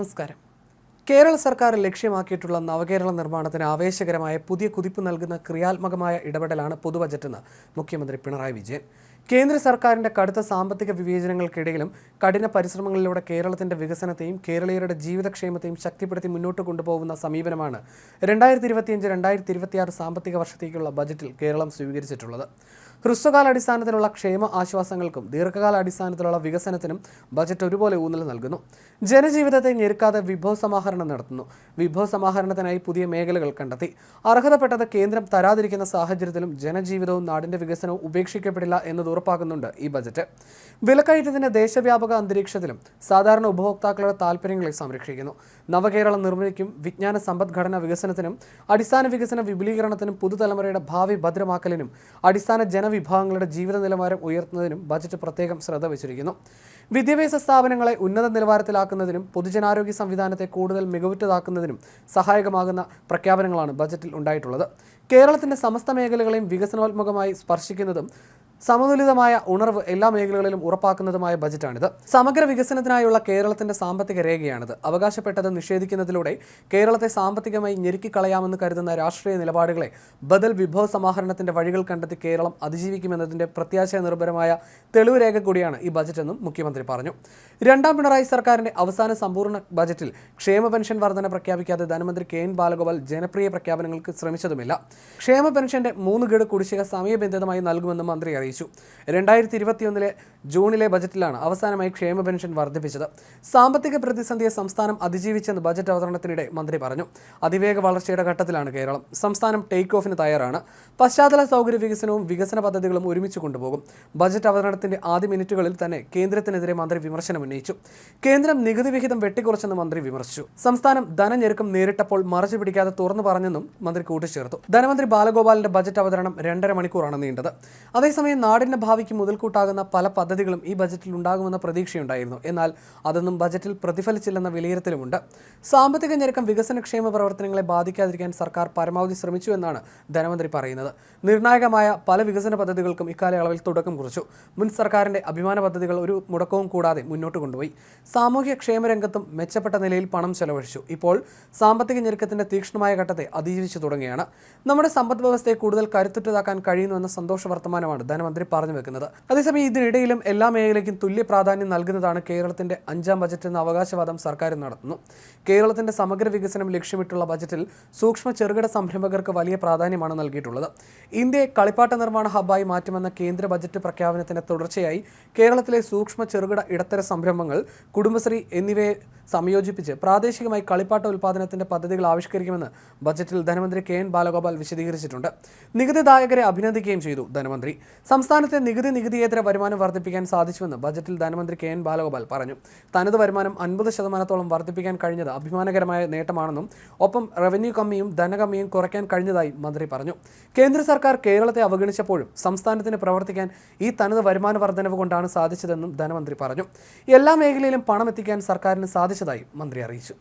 നമസ്കാരം. കേരള സർക്കാർ ലക്ഷ്യമാക്കിയിട്ടുള്ള നവകേരള നിർമ്മാണത്തിന് ആവേശകരമായ പുതിയ കുതിപ്പ് നൽകുന്ന ക്രിയാത്മകമായ ഇടപെടലാണ് പൊതുബജറ്റെന്ന് മുഖ്യമന്ത്രി പിണറായി വിജയൻ. കേന്ദ്ര സർക്കാരിന്റെ കടുത്ത സാമ്പത്തിക വിവേചനങ്ങൾക്കിടയിലും കഠിന പരിശ്രമങ്ങളിലൂടെ കേരളത്തിന്റെ വികസനത്തെയും കേരളീയരുടെ ജീവിതക്ഷേമത്തെയും ശക്തിപ്പെടുത്തി മുന്നോട്ട് കൊണ്ടുപോകുന്ന സമീപനമാണ് രണ്ടായിരത്തി ഇരുപത്തിയഞ്ച് രണ്ടായിരത്തി ഇരുപത്തിയാറ് സാമ്പത്തിക വർഷത്തേക്കുള്ള ബജറ്റിൽ കേരളം സ്വീകരിച്ചിട്ടുള്ളത്. ഹ്രസ്വകാല അടിസ്ഥാനത്തിലുള്ള ക്ഷേമ ആശ്വാസങ്ങൾക്കും ദീർഘകാല അടിസ്ഥാനത്തിലുള്ള വികസനത്തിനും ബജറ്റ് ഒരുപോലെ ഊന്നൽ നൽകുന്നു. ജനജീവിതത്തെ ഞെരുക്കാതെ വിഭവ സമാഹരണം നടത്തുന്നു. വിഭവ സമാഹരണത്തിനായി പുതിയ മേഖലകൾ കണ്ടെത്തി. അർഹതപ്പെട്ടത് കേന്ദ്രം തരാതിരിക്കുന്ന സാഹചര്യത്തിലും ജനജീവിതവും നാടിന്റെ വികസനവും ഉപേക്ഷിക്കപ്പെടില്ല എന്നത് ഉറപ്പാക്കുന്നുണ്ട് ഈ ബജറ്റ്. വിലക്കയറ്റത്തിന്റെ ദേശവ്യാപക അന്തരീക്ഷത്തിലും സാധാരണ ഉപഭോക്താക്കളുടെ താൽപ്പര്യങ്ങളെ സംരക്ഷിക്കുന്നു. നവകേരള നിർമ്മിതിക്കും വിജ്ഞാന സമ്പദ്ഘടന വികസനത്തിനും അടിസ്ഥാന വികസന വിപുലീകരണത്തിനും പുതുതലമുറയുടെ ഭാവി ഭദ്രമാക്കലിനും അടിസ്ഥാന ജനവിഭാഗങ്ങളുടെ ജീവിത നിലവാരം ഉയർത്തുന്നതിനും ബജറ്റ് പ്രത്യേകം ശ്രദ്ധ വച്ചിരിക്കുന്നു. വിദ്യാഭ്യാസ സ്ഥാപനങ്ങളെ ഉന്നത നിലവാരത്തിലാക്കുന്നതിനും പൊതുജനാരോഗ്യ സംവിധാനത്തെ കൂടുതൽ മികവുറ്റതാക്കുന്നതിനും സഹായകമാകുന്ന പ്രഖ്യാപനങ്ങളാണ് ബജറ്റിൽ ഉണ്ടായിട്ടുള്ളത്. കേരളത്തിന്റെ സമസ്ത മേഖലകളെയും വികസനോത്മകമായി സ്പർശിക്കുന്നതും സമതുലിതമായ ഉണർവ് എല്ലാ മേഖലകളിലും ഉറപ്പാക്കുന്നതുമായ ബജറ്റാണിത്. സമഗ്ര വികസനത്തിനായുള്ള കേരളത്തിന്റെ സാമ്പത്തിക രേഖയാണിത്. അവകാശപ്പെട്ടത് നിഷേധിക്കുന്നതിലൂടെ കേരളത്തെ സാമ്പത്തികമായി ഞെരുക്കിക്കളയാമെന്ന് കരുതുന്ന രാഷ്ട്രീയ നിലപാടുകളെ ബദൽ വിഭവ സമാഹരണത്തിന്റെ വഴികൾ കണ്ടെത്തി കേരളം അതിജീവിക്കുമെന്നതിന്റെ പ്രത്യാശയ നിർഭരമായ തെളിവ് രേഖ കൂടിയാണ് ഈ ബജറ്റെന്നും മുഖ്യമന്ത്രി പറഞ്ഞു. രണ്ടാം പിണറായി സർക്കാരിന്റെ അവസാന സമ്പൂർണ ബജറ്റിൽ ക്ഷേമ പെൻഷൻ വർധന പ്രഖ്യാപിക്കാതെ ധനമന്ത്രി കെ എൻ ബാലഗോപാൽ ജനപ്രിയ പ്രഖ്യാപനങ്ങൾക്ക് ശ്രമിച്ചതുമില്ല. ക്ഷേമ പെൻഷന്റെ മൂന്ന് ഗഡ് കുടിശ്ശിക സമയബന്ധിതമായി നൽകുമെന്ന് മന്ത്രി അറിയിച്ചു. രണ്ടായിരത്തി ഇരുപത്തിയൊന്നിലെ ജൂണിലെ ബജറ്റിലാണ് അവസാനമായി ക്ഷേമ പെൻഷൻ വർദ്ധിപ്പിച്ചത്. സാമ്പത്തിക പ്രതിസന്ധിയെ സംസ്ഥാനം അതിജീവിച്ചെന്ന് ബജറ്റ് അവതരണത്തിനിടെ മന്ത്രി പറഞ്ഞു. അതിവേഗ വളർച്ചയുടെ ഘട്ടത്തിലാണ് കേരളം. സംസ്ഥാനം ടേക്ക് ഓഫിന് തയ്യാറാണ്. പശ്ചാത്തല സൗകര്യ വികസനവും വികസന പദ്ധതികളും ഒരുമിച്ച് കൊണ്ടുപോകും. ബജറ്റ് അവതരണത്തിന്റെ ആദ്യ മിനിറ്റുകളിൽ തന്നെ കേന്ദ്രത്തിനെതിരെ മന്ത്രി വിമർശനം ഉന്നയിച്ചു. കേന്ദ്രം നികുതി വിഹിതം വെട്ടിക്കുറച്ചെന്ന് മന്ത്രി വിമർശിച്ചു. സംസ്ഥാനം ധനഞ്ഞെരുക്കം നേരിട്ടപ്പോൾ മറച്ചു പിടിക്കാതെ തുറന്നു പറഞ്ഞെന്നും മന്ത്രി കൂട്ടിച്ചേർത്തു. ധനമന്ത്രി ബാലഗോപാലിന്റെ ബജറ്റ് അവതരണം രണ്ടര മണിക്കൂറാണ് നീണ്ടത്. അതേസമയം നാടിന്റെ ഭാവിക്ക് മുതൽക്കൂട്ടാകുന്ന പല പദ്ധതികളും ഈ ബജറ്റിൽ ഉണ്ടാകുമെന്ന പ്രതീക്ഷയുണ്ടായിരുന്നു. എന്നാൽ അതൊന്നും ബജറ്റിൽ പ്രതിഫലിച്ചില്ലെന്ന വിലയിരുത്തലുമുണ്ട്. സാമ്പത്തിക ഞെരുക്കം വികസനക്ഷേമ പ്രവർത്തനങ്ങളെ ബാധിക്കാതിരിക്കാൻ സർക്കാർ പരമാവധി ശ്രമിച്ചു എന്നാണ് ധനമന്ത്രി പറയുന്നത്. നിർണായകമായ പല വികസന പദ്ധതികൾക്കും ഇക്കാലയളവിൽ തുടക്കം കുറിച്ചു. മുൻ സർക്കാരിന്റെ അഭിമാന പദ്ധതികൾ ഒരു മുടക്കവും കൂടാതെ മുന്നോട്ട് കൊണ്ടുപോയി. സാമൂഹ്യ ക്ഷേമരംഗത്തും മെച്ചപ്പെട്ട നിലയിൽ പണം ചെലവഴിച്ചു. ഇപ്പോൾ സാമ്പത്തിക ഞെരുക്കത്തിന്റെ തീക്ഷ്ണമായ ഘട്ടത്തെ അതിജീവിച്ചു തുടങ്ങിയാണ് നമ്മുടെ സമ്പദ് വ്യവസ്ഥയെ കൂടുതൽ കരുത്തുറ്റതാക്കാൻ കഴിയുന്നുവെന്ന സന്തോഷ വർത്തമാനമാണ് ധനമന്ത്രി പറഞ്ഞു വെക്കുന്നത്. അതേസമയം ഇതിനിടയിലും എല്ലാ മേഖലയ്ക്കും തുല്യ പ്രാധാന്യം നൽകുന്നതാണ് കേരളത്തിന്റെ അഞ്ചാം ബജറ്റ് എന്ന അവകാശവാദം സർക്കാർ നടത്തുന്നു കേരളത്തിന്റെ സമഗ്ര വികസനം ലക്ഷ്യമിട്ടുള്ള ബജറ്റിൽ സൂക്ഷ്മ ചെറുകിട സംരംഭകർക്ക് വലിയ പ്രാധാന്യമാണ് നൽകിയിട്ടുള്ളത്. ഇന്ത്യയെ കളിപ്പാട്ട നിർമ്മാണ ഹബ്ബായി മാറ്റുമെന്ന കേന്ദ്ര ബജറ്റ് പ്രഖ്യാപനത്തിന്റെ തുടർച്ചയായി കേരളത്തിലെ സൂക്ഷ്മ ചെറുകിട ഇടത്തര സംരംഭങ്ങൾ കുടുംബശ്രീ എന്നിവയെ സംയോജിപ്പിച്ച് പ്രാദേശികമായി കളിപ്പാട്ട ഉൽപ്പാദനത്തിന്റെ പദ്ധതികൾ ആവിഷ്കരിക്കുമെന്ന് ബജറ്റിൽ ധനമന്ത്രി കെ എൻ ബാലഗോപാൽ വിശദീകരിച്ചിട്ടുണ്ട്. നികുതിദായകരെ അഭിനന്ദിക്കുകയും ചെയ്തു ധനമന്ത്രി. സംസ്ഥാനത്തെ നികുതി നികുതിയേതര വരുമാനം വർദ്ധിപ്പിക്കാൻ സാധിച്ചുവെന്ന് ബജറ്റിൽ ധനമന്ത്രി കെ എൻ ബാലഗോപാൽ പറഞ്ഞു. തനത് വരുമാനം അൻപത് ശതമാനത്തോളം വർദ്ധിപ്പിക്കാൻ കഴിഞ്ഞത് അഭിമാനകരമായ നേട്ടമാണെന്നും ഒപ്പം റവന്യൂ കമ്മിയും ധനകമ്മിയും കുറയ്ക്കാൻ കഴിഞ്ഞതായി മന്ത്രി പറഞ്ഞു. കേന്ദ്ര സർക്കാർ കേരളത്തെ അവഗണിച്ചപ്പോഴും സംസ്ഥാനത്തിന് പ്രവർത്തിക്കാൻ ഈ തനത് വരുമാന വർധനവ് കൊണ്ടാണ് സാധിച്ചതെന്നും ധനമന്ത്രി പറഞ്ഞു. എല്ലാ മേഖലയിലും പണം എത്തിക്കാൻ സർക്കാരിന് സാധിച്ചതായി മന്ത്രി അറിയിച്ചു.